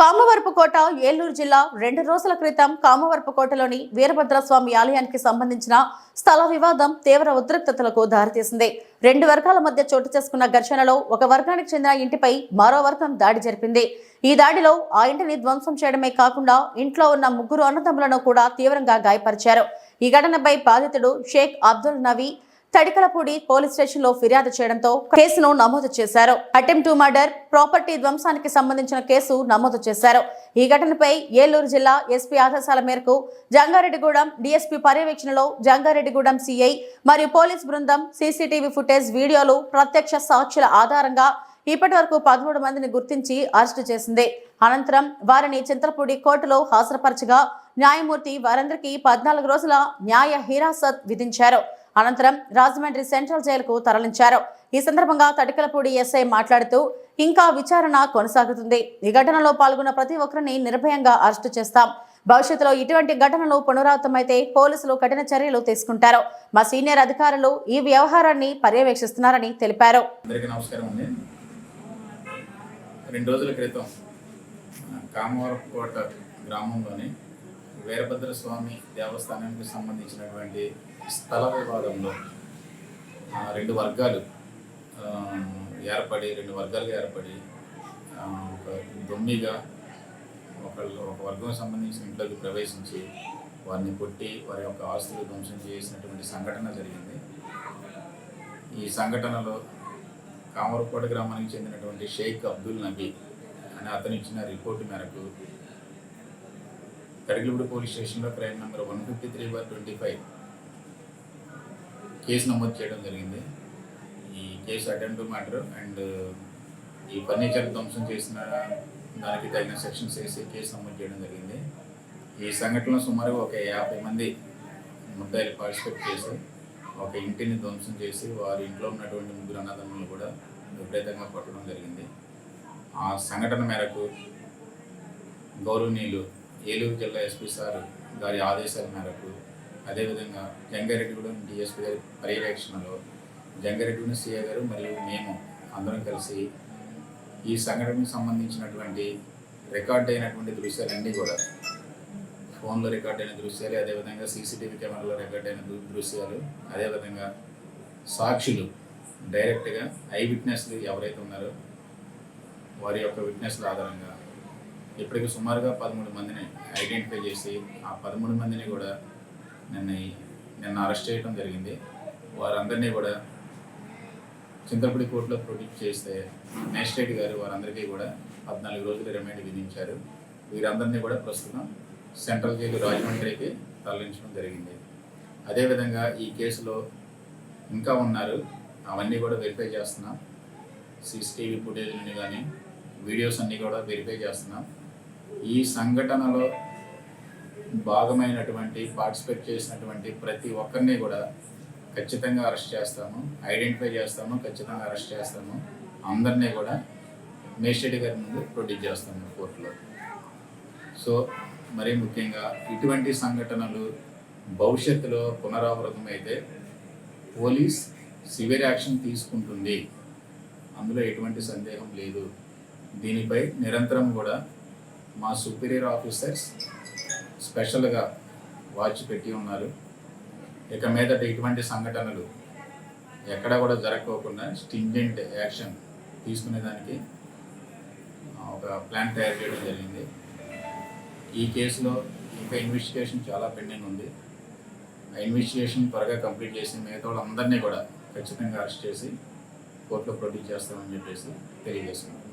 కామవరపుకోట ఏలూరు జిల్లా రెండు రోజుల క్రితం కామవరపుకోటలోని వీరభద్రస్వామి ఆలయానికి సంబంధించిన స్థల వివాదం తీవ్ర ఉద్రిక్తతలకు దారితీసింది. రెండు వర్గాల మధ్య చోటు చేసుకున్న ఘర్షణలో ఒక వర్గానికి చెందిన ఇంటిపై మరో వర్గం దాడి జరిపింది. ఈ దాడిలో ఆ ఇంటిని ధ్వంసం చేయడమే కాకుండా ఇంట్లో ఉన్న ముగ్గురు అన్నదమ్ములను కూడా తీవ్రంగా గాయపరిచారు. ఈ ఘటనపై బాధితుడు షేక్ అబ్దుల్ నవీ తడికలపూడి పోలీస్ స్టేషన్లో ఫిర్యాదు చేయడంతో కేసును నమోదు చేశారు. అటెంప్ట్ టు మర్డర్ ప్రాపర్టీ ధ్వంసానికి సంబంధించిన కేసు నమోదు చేశారు. ఈ ఘటనపై ఏలూరు జిల్లా ఎస్పీ ఆదేశాల మేరకు జంగారెడ్డిగూడెం డీఎస్పీ పర్యవేక్షణలో జంగారెడ్డిగూడెం సిఐ మరియు పోలీస్ బృందం సీసీటీవీ ఫుటేజ్ వీడియోలు ప్రత్యక్ష సాక్షుల ఆధారంగా ఇప్పటి వరకు పదమూడు మందిని గుర్తించి అరెస్టు చేసింది. అనంతరం వారిని చింతలపూడి కోర్టులో హాజరుపరచగా న్యాయమూర్తి వారందరికీ పద్నాలుగు రోజుల న్యాయ హిరాసత్ విధించారు. అనంతరం రాజమండ్రి సెంట్రల్ జైలుకు తరలించారు. ఈ సందర్భంగా తటికలపూడి ఎస్ఐ మాట్లాడుతూ ఇంకా విచారణ కొనసాగుతుంది. ఈ ఘటనలో పాల్గొన్న ప్రతి ఒక్కరిని నిర్భయంగా అరెస్టు చేస్తాం. భవిష్యత్తులో ఇటువంటి ఘటనలు పునరావృతమైతే పోలీసులు కఠిన చర్యలు తీసుకుంటారు. మా సీనియర్ అధికారులు ఈ వ్యవహారాన్ని పర్యవేక్షిస్తున్నారని తెలిపారు. రెండు రోజుల క్రితం కామవరపుకోట గ్రామంలోని వీరభద్ర స్వామి దేవస్థానానికి సంబంధించినటువంటి స్థల వివాదంలో రెండు వర్గాలు ఏర్పడి రెండు వర్గాలుగా ఏర్పడి ఒక దొమ్మిగా ఒకళ్ళు ఒక వర్గం సంబంధించిన ఇంట్లోకి ప్రవేశించి వారిని కొట్టి వారి యొక్క ఆస్తులు ధ్వంసం చేసినటువంటి సంఘటన జరిగింది. ఈ సంఘటనలో కామరకోట గ్రామానికి చెందినటువంటి షేక్ అబ్దుల్ నబీ అని అతనిచ్చిన రిపోర్టు మేరకు కడిగిలూడు పోలీస్ స్టేషన్లో crime number one fifty three by twenty five case నమోదు చేయడం జరిగింది. ఈ కేసు అటెంప్ట్ మ్యాటర్ అండ్ ఈ ఫర్నిచర్ ధ్వంసం చేసిన దానికి తగిన సెక్షన్స్ వేసి కేసు నమోదు చేయడం జరిగింది. ఈ సంఘటనలో సుమారు ఒక యాభై మంది ముద్దాయిలు పార్టిసిపేట్ చేసి ఒక ఇంటిని ధ్వంసం చేసి వారి ఇంట్లో ఉన్నటువంటి ముగ్గురు అన్నదమ్ములు కూడా విపరీతంగా కొట్టడం జరిగింది. ఆ సంఘటన మేరకు గౌరవనీయులు ఏలూరు జిల్లా ఎస్పీ సార్ గారి ఆదేశాల మేరకు అదేవిధంగా జంగారెడ్డిగూడెం డిఎస్పీ గారి పర్యవేక్షణలో జంగారెడ్డిగూడెం సీఏ గారు మరియు మేము అందరం కలిసి ఈ సంఘటనకు సంబంధించినటువంటి రికార్డ్ అయినటువంటి దృశ్యాలన్నీ కూడా ఫోన్లో రికార్డ్ అయిన దృశ్యాలు అదేవిధంగా సీసీటీవీ కెమెరాలో రికార్డ్ అయిన దృశ్యాలు అదేవిధంగా సాక్షులు డైరెక్ట్గా ఐ విట్నెస్లు ఎవరైతే ఉన్నారో వారి యొక్క విట్నెస్ల ఆధారంగా ఇప్పటికి సుమారుగా పదమూడు మందిని ఐడెంటిఫై చేసి ఆ పదమూడు మందిని కూడా నిన్న నిన్న అరెస్ట్ చేయడం జరిగింది. వారందరినీ కూడా చింతపూడి కోర్టులో ప్రొడ్యూస్ చేస్తే మేజిస్ట్రేట్ గారు వారందరికీ కూడా పద్నాలుగు రోజులు రిమాండ్ విధించారు. వీరందరినీ కూడా ప్రస్తుతం సెంట్రల్ జైలు రాజమండ్రికి తరలించడం జరిగింది. అదేవిధంగా ఈ కేసులో ఇంకా ఉన్నారు. అవన్నీ కూడా వెరిఫై చేస్తున్నాం. సీసీటీవీ ఫుటేజ్లని కానీ వీడియోస్ అన్నీ కూడా వెరిఫై చేస్తున్నాం. ఈ సంఘటనలో భాగమైనటువంటి పార్టిసిపేట్ చేసినటువంటి ప్రతి ఒక్కరిని కూడా ఖచ్చితంగా అరెస్ట్ చేస్తాము. ఐడెంటిఫై చేస్తాము ఖచ్చితంగా అరెస్ట్ చేస్తాము. అందరినీ కూడా మేజిస్ట్రేట్ గారి ముందు ప్రొడ్యూస్ చేస్తాము కోర్టులో సో మరీ ముఖ్యంగా ఇటువంటి సంఘటనలు భవిష్యత్తులో పునరావృతం అయితే పోలీస్ సివియర్ యాక్షన్ తీసుకుంటుంది. అందులో ఎటువంటి సందేహం లేదు. దీనిపై నిరంతరం కూడా మా సుపీరియర్ ఆఫీసర్స్ స్పెషల్గా వాచ్ పెట్టి ఉన్నారు. ఇక మీదట ఇటువంటి సంఘటనలు ఎక్కడ కూడా జరగకోకుండా స్టింజెంట్ యాక్షన్ తీసుకునేదానికి ఒక ప్లాన్ తయారు చేయడం జరిగింది. ఈ కేసులో ఇంకా ఇన్వెస్టిగేషన్ చాలా పెండింగ్ ఉంది. ఆ ఇన్వెస్టిగేషన్ త్వరగా కంప్లీట్ చేసి మిగతా వాళ్ళందరినీ కూడా ఖచ్చితంగా అరెస్ట్ చేసి కోర్టులో ప్రొడ్యూస్ చేస్తామని చెప్పేసి తెలియజేస్తున్నాం.